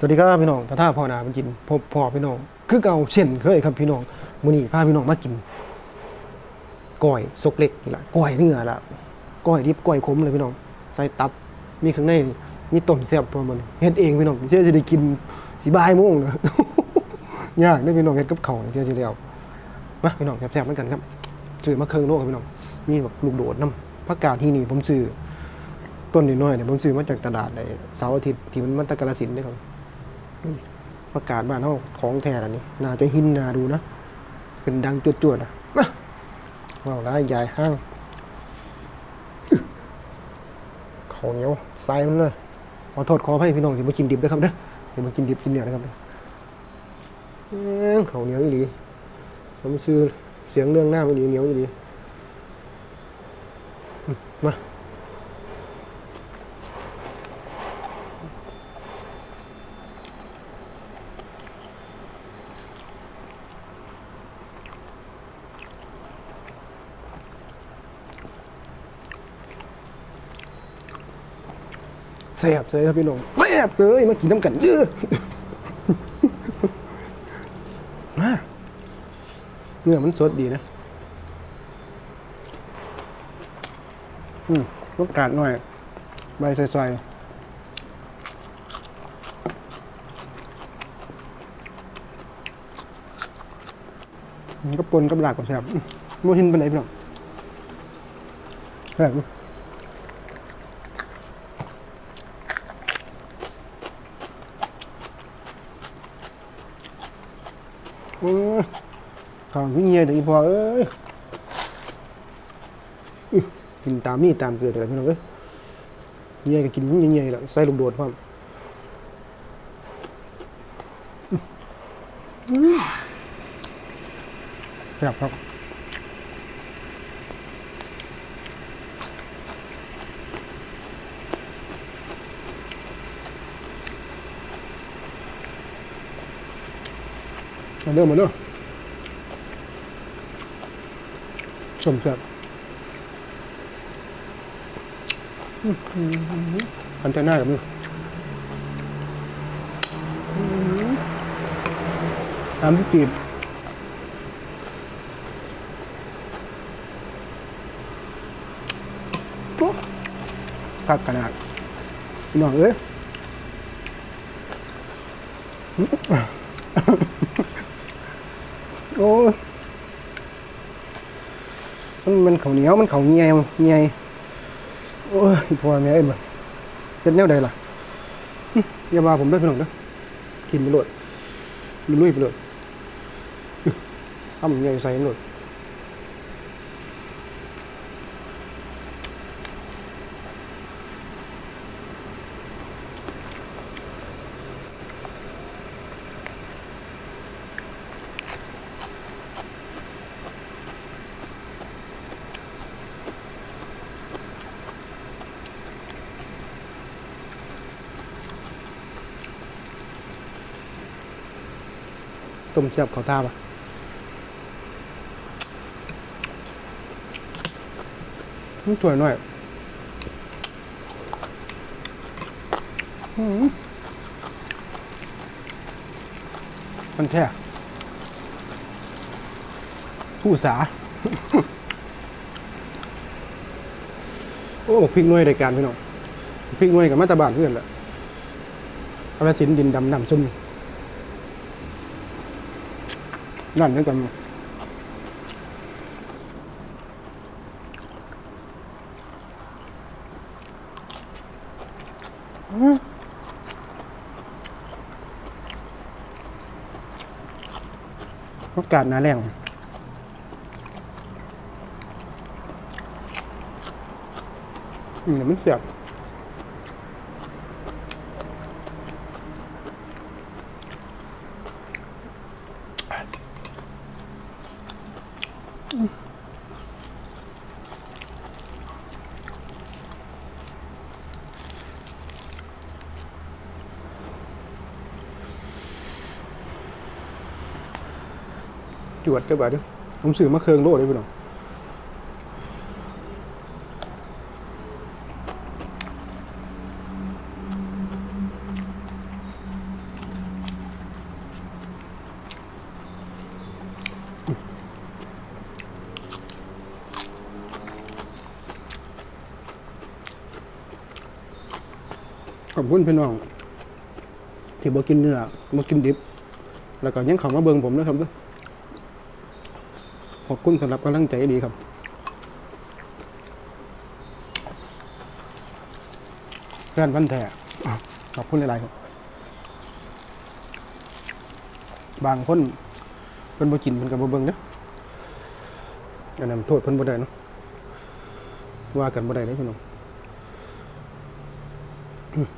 สวัสดีครับพี่น้องถ้าท่าพ่อนามากินพบพ่อพี่น้อง คือเก่าเช่นเคยครับพี่น้องมื้อนี้พาพี่น้องมากินก้อยซกเล็กนี่ล่ะก้อยเนื้อล่ะก้อยดิบก้อยขมเลยพี่น้อง ใส่ตับ มีข้างใน มีต้มแซ่บพร้อมมันเฮ็ดเองพี่น้องเชื่อจะได้กินสิบ่ายโมงนะยากได้พี่น้องเฮ็ดกับข้าวนี่เที่ยวที่แล้วมาพี่น้องแซ่บๆเหมือนกันครับซื้อมาเครื่องโลกครับพี่น้อง มีแบบลูกโดดน้ำผักกาดที่นี่ผมซื้อต้นน้อยๆเนี่ยผมซื้อมาจากตลาดในเสาร์อาทิตย์ที่มันมันตะกาลสินธุ์เด้ครับ ประกาศบ้านเขาของแท้แล้วนี่น่าจะหินนาดูนะเป็นดังจวดๆอะมาว้าวแล้วใหญ่ห้างอึ๊ะข้าเหนียวใส่มันเลยขอโทษขอให้พี่น้องที่มากินดิบด้วยครับเด้อที่มากินดิบกินเหนียวนะครับเขาเหนียวอีหลีผมซื้อเสียงเรื่องหน้ามันอีเหนียวอีหลีมา แซ่บเลยครับพี่น้องแซ่บเลยมากินน้ำกันเด้อมาเนื้อมันสดดีนะ อืมรสกาดหน่อย ใบใส่ๆก็ปนกับหลากกับแซ่บโมหินเป็นไหนพี่น้องแซ่บมั้ย เออ ข้าววิ่งเงียเดี๋ยวอีพอเอ้ยกินตามนี่ตามเกลือเดี๋ยวพี่น้องเอ้ยเงียก็กินเงียๆแหละใส่ลูกโดดพร้อมอื้อครับครับมาเริ่มาเริ่ม สมจัดอันจะหน้ากับมือตามที่จีบปุ๊บคักขนาดพี่น้องเอ้ยโอ้ย มันเขาวเหนียวมันเขาวเงียเงียโอ้ยอีพ่อแม่เอ้ยบ่เจ็ดแนวใดล่ะอื้ออย่ามาผมได้พี่น้องนะกินไปโลดลุยไปโลดทำเงียใส่ไปโลด ต้มแซ่บเขาท่าปะมันสวยหน่อยอมันแท้ผู้สา โอ้พริกน่วยรายการพี่น้องพริกน่วยกับมาตาบานเพื่อนแหละกระสินดินดำนำซุ่ม นั่นนั่นกันอกาศหนาแรงอืมมันเสียบ จวดได้บ่าดิผมสื่อมาเคืองโลดเลยพี่น้องขอบคุณพี่น้อง ที่บอกินเนื้อบอกินดิบ แล้วก็ยังขอมาเบิงผมนะครับด้วย ขอบคุณสำหรับกำลังใจดีครับแฟนพันแท้อะขอบคุณหลายๆครับ บางคนเพิ่นบ่กินเพิ่นก็บ่เบิ่งเด้ออันนั้นโทษเพิ่นบ่ได้เนาะว่ากันบ่ได้เด้พี่น้องอืม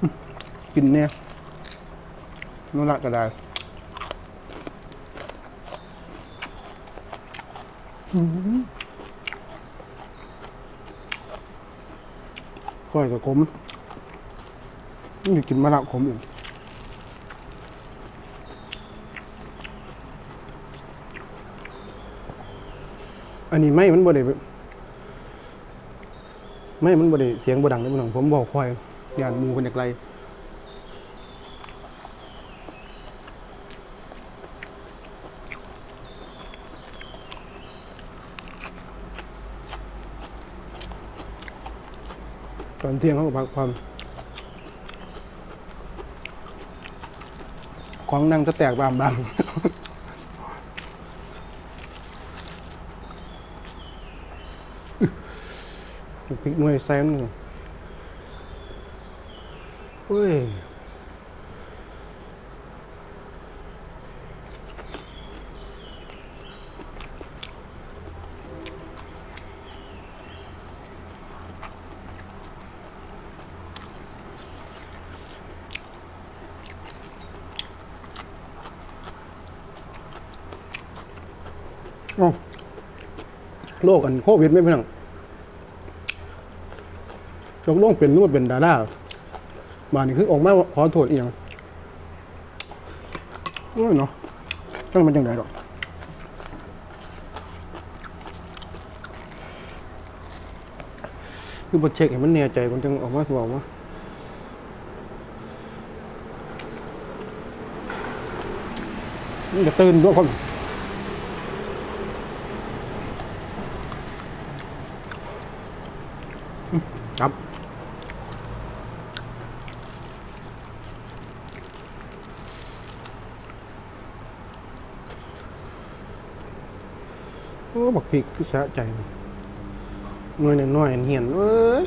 อืมกินเนี่ยนู่นละก็ได้อืม ก้อยกับขมนี่กินมะละขมอีกอันนี้ไม่มันบ่ได้ไม่มันบ่ได้เสียงบ่ดังเด้อพี่น้องผมบอกคอยย่านมูคนจากไก ตอนเที่ยงเขาก็พักความของนั่งจะแตกบางบางพริกหน่วยแซนเฮ้ย โรคอันโควิดไม่เป็นหยังจกลงเป็นรือว่าเป็นดาราบานนี้คือออกมาขอโทษอียงโอ้ยเนาะจังมันจังไดดอกคือบทเช็คให้มันแน่ใจมันจังออกมาบอกว่ามันจะตื่นด้วยคน ครับ โอ้ บักพริกคือสะใจมันหน่วยน้อยเห็นเอ้ย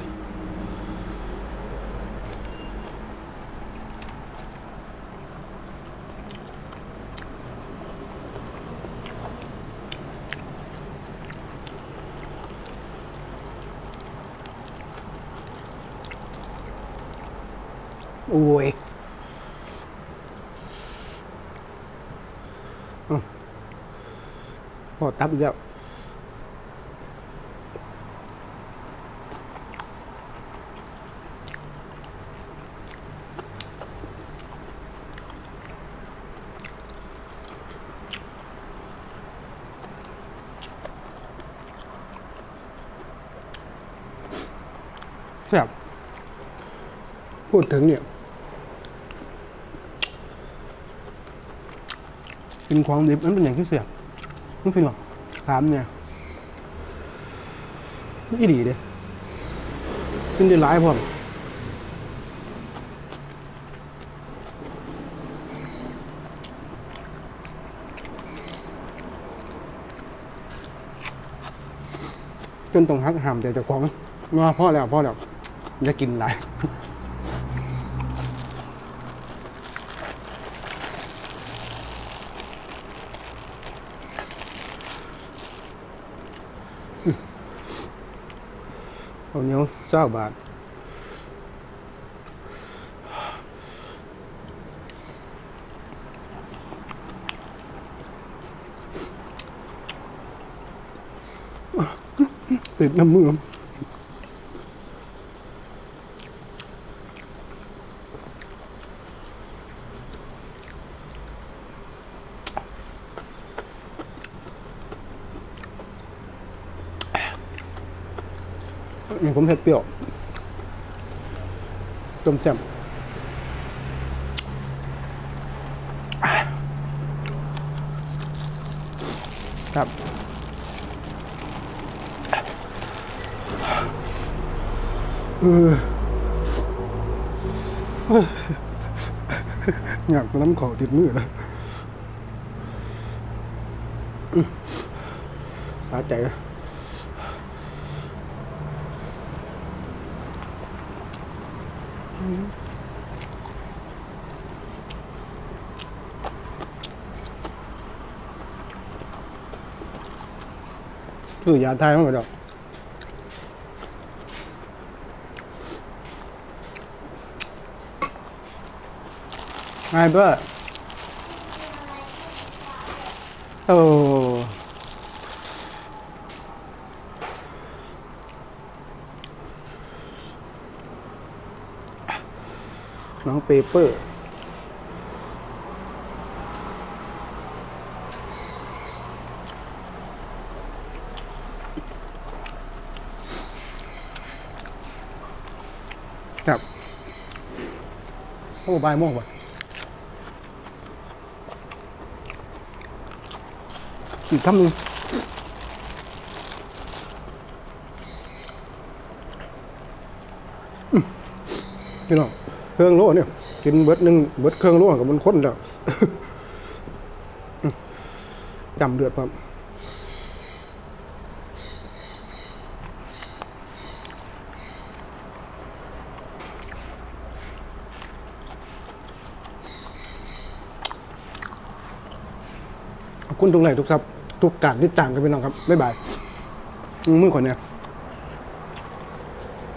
โอ้ยเอ้าพอตับอี กินของดิบนั้นเป็นอย่างที่เสียบนี่คือหรอถามเนี่ยนี่ดีเด้กินได้หลายพอจนต้องหักห้ามแต่เจ้าของว่าพ่อแล้วพ่อแล้ว จะกินหลาย เอาเหนียวเจ้าบาทติดน้ำมือ ผมเผ็ดเปรี้ยวต้มแจ่มครับเอออยากน้ำขอติดมือนะอืมสาใจนะ คือยาไทยมั้งดอ กไงเบองเปเปอร์ครับโอ้บายโมงว่ะอีกคำหนึ่งอืมพี่น้อง เครื่องโล่เนี่ยกินเบิดหนึ่งเบิดเครื่องโล่กับมันข้นแล้วอืมจำเดือดครับขอบคุณทุกไลค์ทุกซับทุกการติดตามกันพี่น้องครับ บ๊ายบาย มือขอนเนี่ย